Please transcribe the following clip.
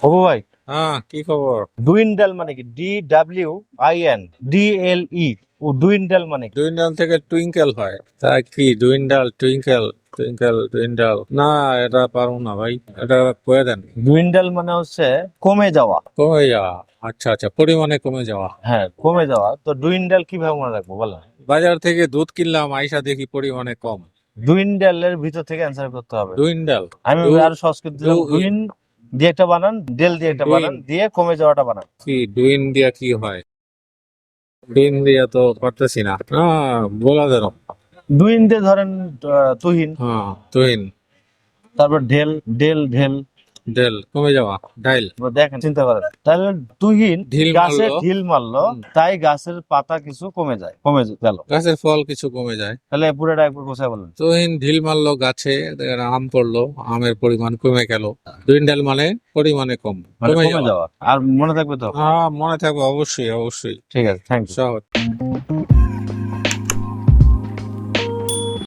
অপু ভাই হ্যাঁ কি খবর? ডুইন্ডাল মানে কি? D W I N D L E O ডুইন্ডাল মানে থেকে টুইঙ্কেল হয়। তা কি ডুইন্ডাল টুইঙ্কেল টুইঙ্কেল না এটা পারব না ভাই এটা কয়ে দেন। ডুইন্ডাল মানে হচ্ছে কমে যাওয়া। কমে যাওয়া আচ্ছা আচ্ছা পরিমাণে কমে যাওয়া। হ্যাঁ কমে যাওয়া। তো ডুইন্ডাল কীভাবে মনে রাখব বলেন? বাজার থেকে দুধ কিনলাম আইসা দেখি পরিমাণে কম। ডুইন্ডালের ভিতর থেকে অ্যান্সার করতে হবে। ডুইন্ডাল। আমি আর সংস্কৃত ডুইন দিয়ে একটা বানান ডেল দিয়ে একটা বানান দিয়ে কমে যাওয়াটা বানান। কি ডুইন দিয়া কি হয়? ডুইন দিয়া তো পারতেছি না। বলা যেন ডুইন দিয়ে ধরেন তুহিন। হ্যাঁ তুহিন। তারপর ঢেল ডেল ঢেল। ডেল কমে যাওয়া ডাইল। দেখেন চিন্তা করেন। তাহলে তুহিন গাছে ঢিল মারলো তাই গাছের পাতা কিছু কমে যায় কমে গেল। গাছের ফল কিছু কমে যায়। তাহলে পুরোটা একবার কোথায় বলেন। তুহিন ঢিল মারলো গাছে আম পড়ল আমের পরিমাণ কমে গেল। ডুইন্ডাল মানে পরিমাণে কম মানে কমে যাওয়া। আর মনে থাকবে তো? হ্যাঁ মনে থাকবে অবশ্যই অবশ্যই। ঠিক আছে থ্যাংক ইউ